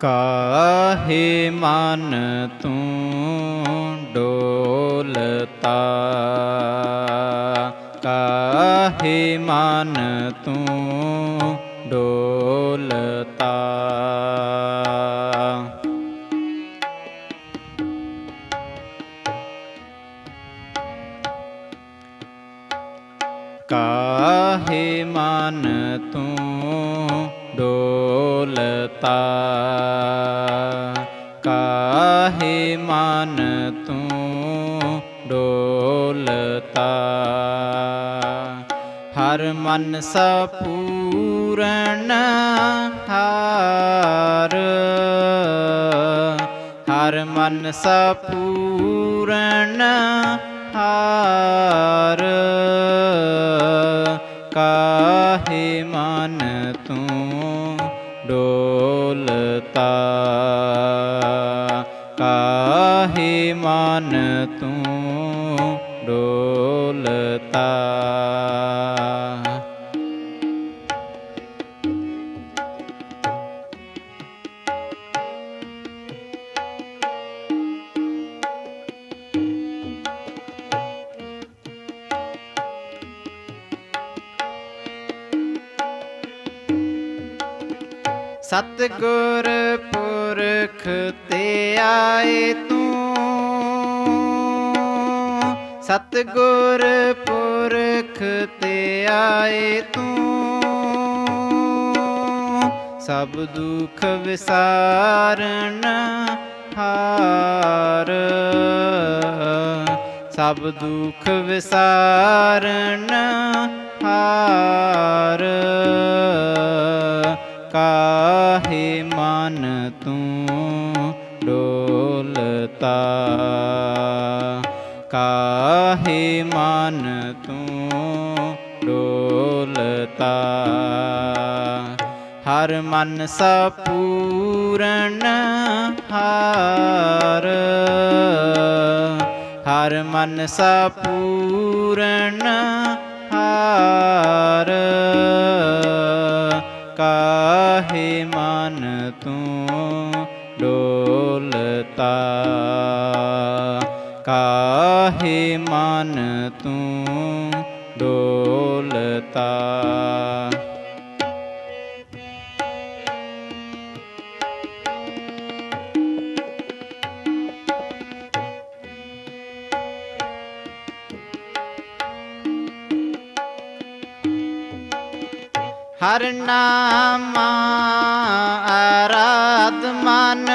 ਕਾਹੇ ਮਨ ਤੂੰ ਡੋਲਤਾ? ਕਾਹੇ ਮਨ ਤੂੰ ਡੋਲਤਾ? ਕਾਹੇ ਮਨ ਤੂੰ ਡੋਲਤਾ। ਕਾਹੇ ਮਨ ਤੂੰ ਡੋਲਤਾ? ਹਰ ਮਨ ਸਪੂਰਨ ਹਾਰ। ਹਰ ਮਨ ਸਪੂਰਨ ਹਾਰ। ਤੂੰ ਡੋਲਤਾ। ਸਤਿਗੁਰ ਪੁਰਖ ਤੇ ਆਏ ਤੂੰ। ਸਤਿਗੁਰ ਪੁਰਖ ਤੇ ਆਏ ਤੂੰ, ਸਭ ਦੁੱਖ ਵਿਸਾਰਨ ਹਾਰ। ਸਭ ਦੁੱਖ ਵਿਸਾਰਨ ਹਾਰ। ਕਾਹੇ ਮਨ ਤੂੰ ਡੋਲਤਾ? ਕਾਹੇ ਮਨ ਤੂੰ ਡੋਲਤਾ। ਹਰ ਮਨ ਸਪੂਰਨ ਹਾਰ। ਹਰ ਮਨ ਸਪੂਰਨ ਹਾਰ। ਕਾਹੇ ਮਨ ਤੂੰ ਮਨ ਤੂੰ ਡੋਲਤਾ। ਹਰ ਨਾਮਾ ਆਰਾਧ ਮਨ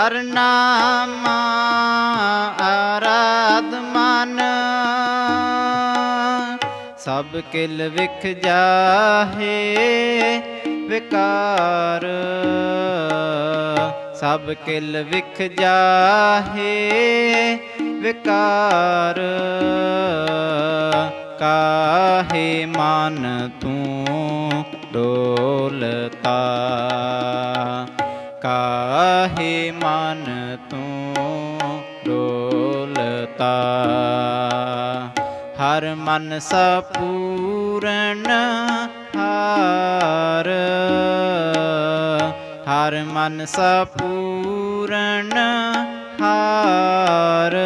ਹਰ ਨਾਮਾ ਆਰਾਧ ਮਨ। ਸਭ ਕਿਲ ਵਿਖ ਜਾਹੇ ਵਿਕਾਰ। ਸਭ ਕਿਲ ਵਿਖ ਜਾਹੇ ਵਿਕਾਰ। ਕਾਹੇ ਮਨ ਤੂੰ ਡੋਲਤਾ? ਕਾਹੇ ਮਨ ਤੂੰ ਡੋਲਤਾ। ਹਰ ਮਨ ਸਪੂਰਨ ਹਾਰ। ਹਰ ਮਨ ਸਪੂਰਨ ਹਾਰ।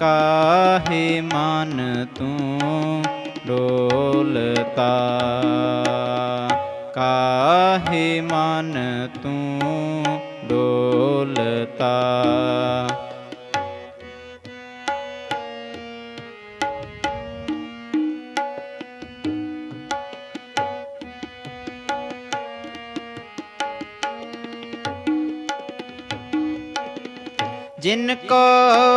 ਕਾਹੇ ਮਨ ਤੂੰ ਡੋਲਤਾ। ਕਾਹੇ ਮਨ ਤੂੰ ਡੋਲਤਾ? ਜਿਨ ਕੋ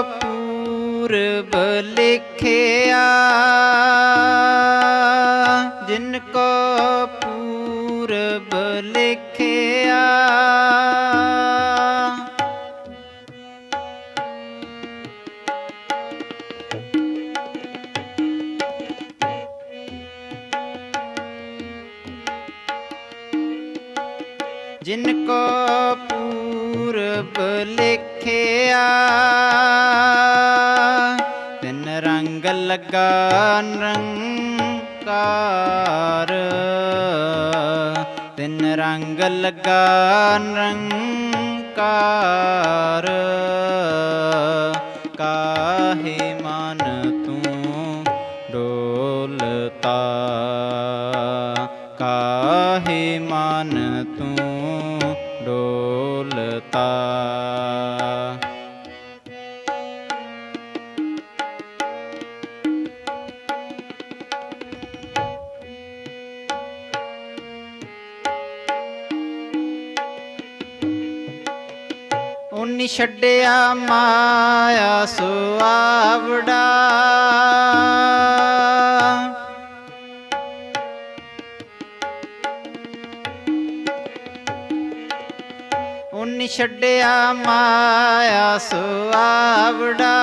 ਪੂਰਬ ਲਿਖਿਆ ਜਿਨ ਕੋ ਪੂਰਬ ਲਿਖਿਆ। ਲੱਗਾ ਨਿਰੰਕਾਰ। ਤਿੰਨ ਰੰਗ ਲਗਾ ਨਿਰੰਕਾਰ। ਕਾਹੇ ਉਨੀ ਛੱਡਿਆ ਮਾਇਆ ਸੁਆਵੜਾ ਉਨੀ ਛੱਡਿਆ ਮਾਇਆ ਸੁਆਵੜਾ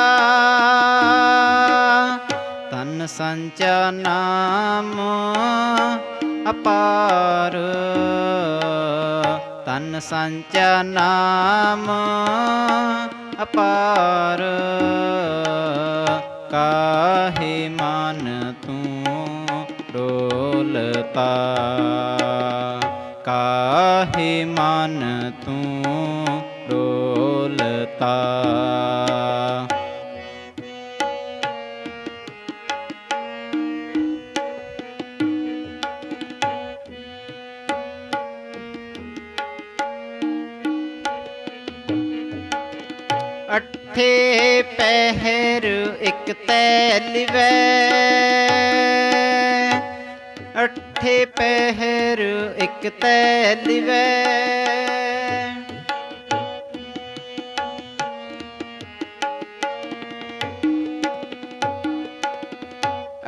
ਤਨ ਸੰਚਾ ਨਾਮ ਅਪਾਰ। ਤਨ ਸੰਚਾ ਨਾਮ ਅਪਾਰ। ਕਾਹੇ ਮਨ ਤੂੰ ਡੋਲਤਾ? ਕਾਹੇ ਮਨ ਅਠੇ ਪਹਿਰ ਇੱਕ ਤੈ ਲਿਵੈ ਅਠੇ ਪਹਿਰ ਇੱਕ ਤੈ ਲਿਵੈ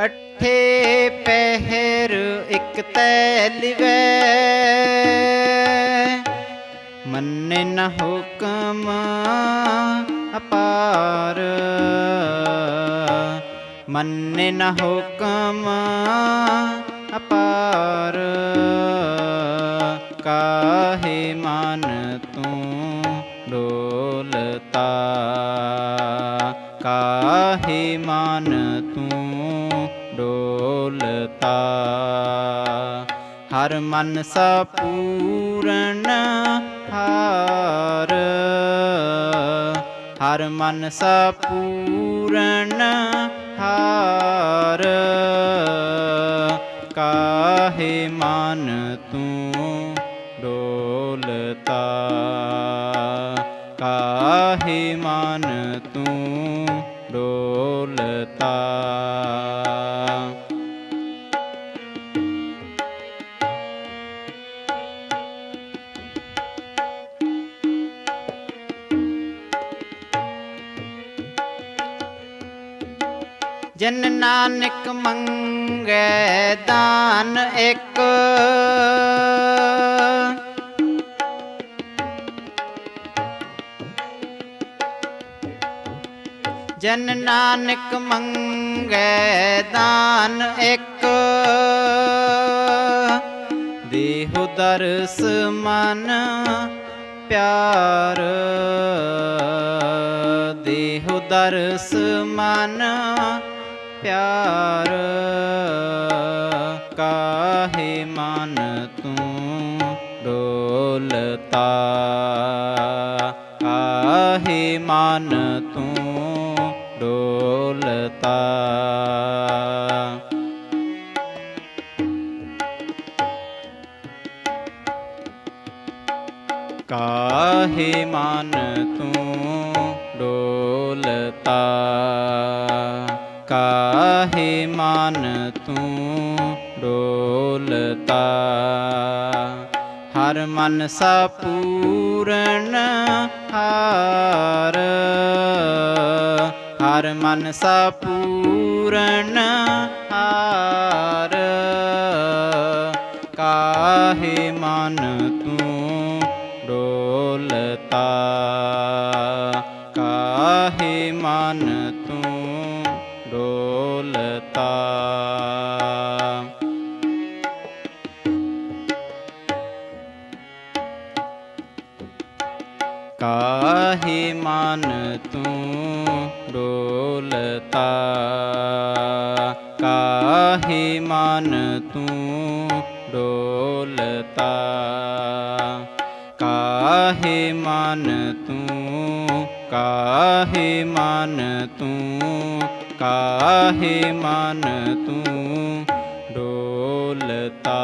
ਅਠੇ ਪਹਿਰ ਇੱਕ ਤੈ ਲਿਵੈ ਮੰਨੇ ਨ ਹੁਕਮ ਅਪਾਰ। ਮੰਨੇ ਨ ਹੁਕਮ ਅਪਾਰ। ਕਾਹੇ ਮਨ ਤੂੰ ਡੋਲਤਾ? ਕਾਹੇ ਮਨ ਤੂੰ ਡੋਲਤਾ? ਹਰ ਮਨ ਸਾ ਪੂਰਨ ਹਾਰ ਹਰ ਮਨ ਸਾ ਪੂਰਨ ਹਾਰ। ਕਾਹੇ ਮਨ ਤੂੰ ਡੋਲਤਾ? ਜਨ ਨਾਨਕ ਮੰਗੈ ਦਾਨ ਇੱਕ। ਜਨ ਨਾਨਕ ਮੰਗੈ ਦਾਨ ਇੱਕ। ਦੇਹੁ ਦਰਸ ਮਨ ਪਿਆਰ। ਦੇਹੁ ਦਰਸ ਮਨ ਪਿਆਰ ਕਾਹੇ ਮਨ ਤੂੰ ਡੋਲਤਾ? ਕਾਹੇ ਮਨ ਤੂੰ ਡੋਲਤਾ? ਕਾਹੇ ਮਨ ਤੂੰ ਡੋਲਤਾ? ਕਾਹੇ ਮਨ ਤੂੰ ਡੋਲਤਾ। ਹਰ ਮਨ ਸਾ ਪੂਰਨ ਹਾਰ। ਹਰ ਮਨ ਸਾ ਪੂਰਨ ਹਾਰ। ਕਾਹੇ ਮਨ ਤੂੰ ਡੋਲਤਾ? ਕਾਹੇ ਮਨ ਤੂੰ ਡੋਲਤਾ। ਕਾਹੇ ਮਨ ਤੂੰ ਕਾਹੇ ਮਨ ਤੂੰ ਕਾਹੇ ਮਨ ਤੂੰ ਡੋਲਤਾ।